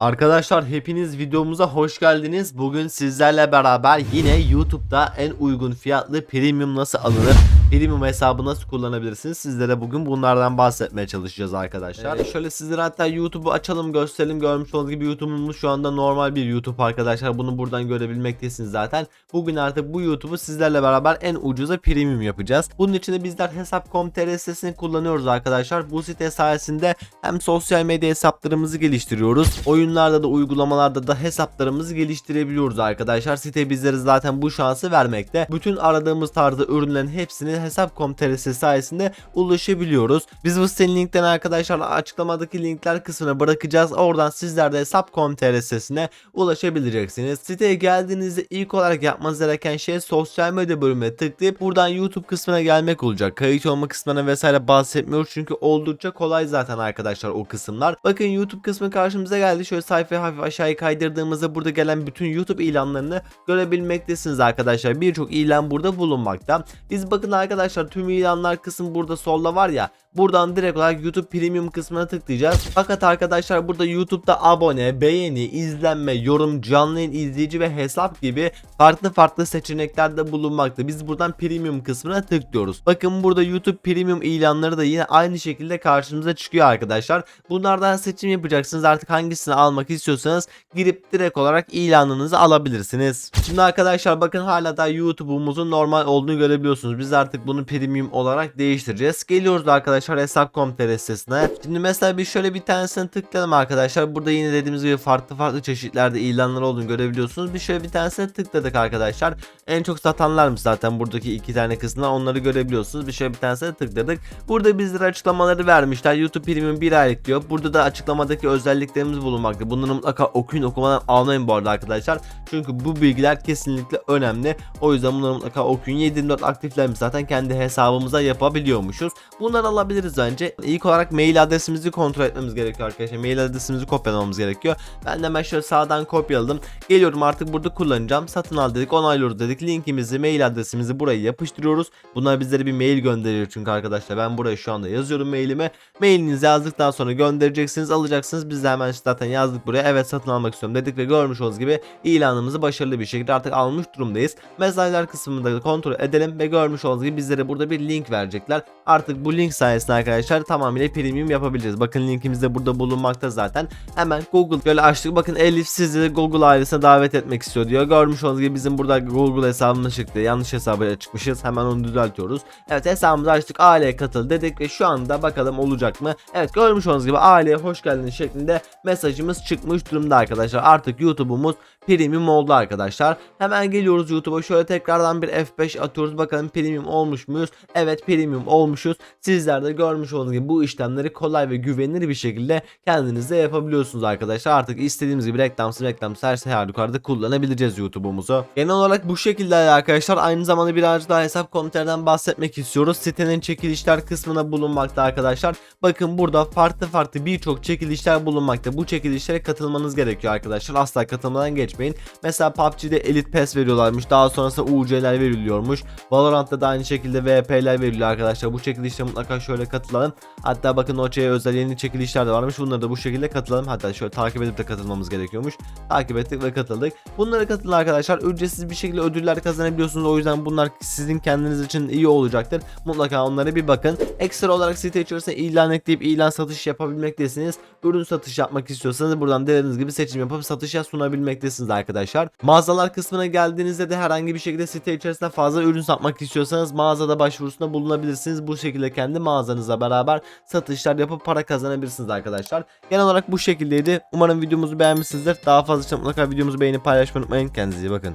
Arkadaşlar hepiniz videomuza hoş geldiniz. Bugün sizlerle beraber yine YouTube'da en uygun fiyatlı premium nasıl alınır? Premium hesabı nasıl kullanabilirsiniz? Sizlere bugün bunlardan bahsetmeye çalışacağız arkadaşlar. Ee, şöyle sizlere hatta YouTube'u açalım gösterelim. Görmüş olduğunuz gibi YouTube'umuz şu anda normal bir YouTube arkadaşlar. Bunu buradan görebilmektesiniz zaten. Bugün artık bu YouTube'u sizlerle beraber en ucuza premium yapacağız. Bunun için de bizler hesap.com.tr sitesini kullanıyoruz arkadaşlar. Bu site sayesinde hem sosyal medya hesaplarımızı geliştiriyoruz. Oyunlarda da uygulamalarda da hesaplarımızı geliştirebiliyoruz arkadaşlar. Site bizlere zaten bu şansı vermekte. Bütün aradığımız tarzda ürünlerin hepsini hesap.com.tr sayesinde ulaşabiliyoruz. Biz bu sitenin linkten arkadaşlar açıklamadaki linkler kısmına bırakacağız. Oradan sizler de hesap.com.tr sitesine ulaşabileceksiniz. Siteye geldiğinizde ilk olarak yapmanız gereken şey sosyal medya bölümüne tıklayıp buradan YouTube kısmına gelmek olacak. Kayıt olma kısmına vesaire bahsetmiyoruz çünkü oldukça kolay zaten arkadaşlar o kısımlar. Bakın YouTube kısmı karşımıza geldi. Şöyle sayfayı hafif aşağıya kaydırdığımızda burada gelen bütün YouTube ilanlarını görebilmektesiniz arkadaşlar. Birçok ilan burada bulunmakta. Biz bakın arkadaşlar tüm ilanlar kısmı burada solda var ya. Buradan direkt olarak YouTube Premium kısmına tıklayacağız. Fakat arkadaşlar burada YouTube'da abone, beğeni, izlenme, yorum, canlı yayın izleyici ve hesap gibi farklı farklı seçenekler de bulunmakta. Biz buradan Premium kısmına tıklıyoruz. Bakın burada YouTube Premium ilanları da yine aynı şekilde karşımıza çıkıyor arkadaşlar. Bunlardan seçim yapacaksınız. Artık hangisini almak istiyorsanız girip direkt olarak ilanınızı alabilirsiniz. Şimdi arkadaşlar bakın hala da YouTube'umuzun normal olduğunu görebiliyorsunuz. Biz artık bunu Premium olarak değiştireceğiz. Geliyoruz arkadaşlar hesap.com.tr sitesine. Şimdi mesela bir şöyle bir tanesine tıklayalım arkadaşlar. Burada yine dediğimiz gibi farklı farklı çeşitlerde ilanlar olduğunu görebiliyorsunuz. Bir şöyle bir tanesine tıkladık arkadaşlar. En çok satanlarmış zaten buradaki iki tane kısımdan onları görebiliyorsunuz. Bir şöyle bir tanesine tıkladık. Burada bizlere açıklamaları vermişler. YouTube Premium 1 aylık diyor. Burada da açıklamadaki özelliklerimiz bulunmakta. Bunları mutlaka okuyun okumadan almayın bu arada arkadaşlar. Çünkü bu bilgiler kesinlikle önemli. O yüzden bunları mutlaka okuyun. 724 aktiflerimiz zaten kendi hesabımıza yapabiliyormuşuz. Bunları alabiliriz bence. İlk olarak mail adresimizi kontrol etmemiz gerekiyor arkadaşlar. Mail adresimizi kopyalamamız gerekiyor. Ben de hemen şöyle sağdan kopyaladım. Geliyorum artık burada kullanacağım. Satın al dedik onaylıyoruz dedik. Linkimizi mail adresimizi buraya yapıştırıyoruz. Bunlar bizlere bir mail gönderiyor çünkü arkadaşlar. Ben buraya şu anda yazıyorum mailime. Mailinizi yazdıktan sonra göndereceksiniz alacaksınız. Biz de hemen zaten yazdık buraya. Evet satın almak istiyorum dedik ve görmüş olduğunuz gibi ilanımızı başarılı bir şekilde artık almış durumdayız. Mesajlar kısmında kontrol edelim ve görmüş olduğunuz gibi bizlere burada bir link verecekler. Artık bu link sayesinde arkadaşlar tamamıyla premium yapabileceğiz. Bakın linkimiz de burada bulunmakta zaten. Hemen Google böyle açtık. Bakın Elif sizi Google ailesine davet etmek istiyor diyor. Görmüş olduğunuz gibi bizim burada Google hesabımız çıktı. Yanlış hesabıyla çıkmışız. Hemen onu düzeltiyoruz. Evet hesabımızı açtık. Aileye katıl dedik ve şu anda bakalım olacak mı? Evet görmüş olduğunuz gibi aileye hoş geldiniz şeklinde mesajımız çıkmış durumda arkadaşlar. Artık YouTube'umuz premium oldu arkadaşlar. Hemen geliyoruz YouTube'a şöyle tekrardan bir F5 atıyoruz. Bakalım premium olmuş muyuz? Evet premium olmuşuz. Sizler de görmüş olduğunuz gibi bu işlemleri kolay ve güvenilir bir şekilde kendiniz de yapabiliyorsunuz arkadaşlar. Artık istediğimiz gibi reklamsız reklamsız her şey halükarda kullanabileceğiz YouTube'umuzu. Genel olarak bu şekilde arkadaşlar. Aynı zamanda birazcık daha hesap komuterden bahsetmek istiyoruz. Sitenin çekilişler kısmına bulunmakta arkadaşlar. Bakın burada farklı farklı birçok çekilişler bulunmakta. Bu çekilişlere katılmanız gerekiyor arkadaşlar. Asla katılmadan geçmeyin. Mesela PUBG'de Elite Pass veriyorlarmış. Daha sonrasında UC'ler veriliyormuş. Valorant'ta da aynı şekilde VP'ler veriliyor arkadaşlar. Bu çekilişlere mutlaka şöyle katılalım. Hatta bakın Noce'ye özel yeni çekilişler de varmış. Bunları da bu şekilde katılalım. Hatta şöyle takip edip de katılmamız gerekiyormuş. Takip ettik ve katıldık. Bunlara katılın arkadaşlar. Ücretsiz bir şekilde ödüller kazanabiliyorsunuz. O yüzden bunlar sizin kendiniz için iyi olacaktır. Mutlaka onlara bir bakın. Ekstra olarak site içerisinde ilan ekleyip ilan satış yapabilmektesiniz. Ürün satış yapmak istiyorsanız buradan dilediğiniz gibi seçim yapıp satışa sunabilmektesiniz arkadaşlar. Mağazalar kısmına geldiğinizde de herhangi bir şekilde site içerisinde fazla ürün satmak istiyorsanız mağazada başvurusunda bulunabilirsiniz. Bu şekilde kendi mağazanızla beraber satışlar yapıp para kazanabilirsiniz arkadaşlar. Genel olarak bu şekildeydi. Umarım videomuzu beğenmişsinizdir. Daha fazla için mutlaka videomuzu beğenip paylaşmayı unutmayın. Kendinize iyi bakın.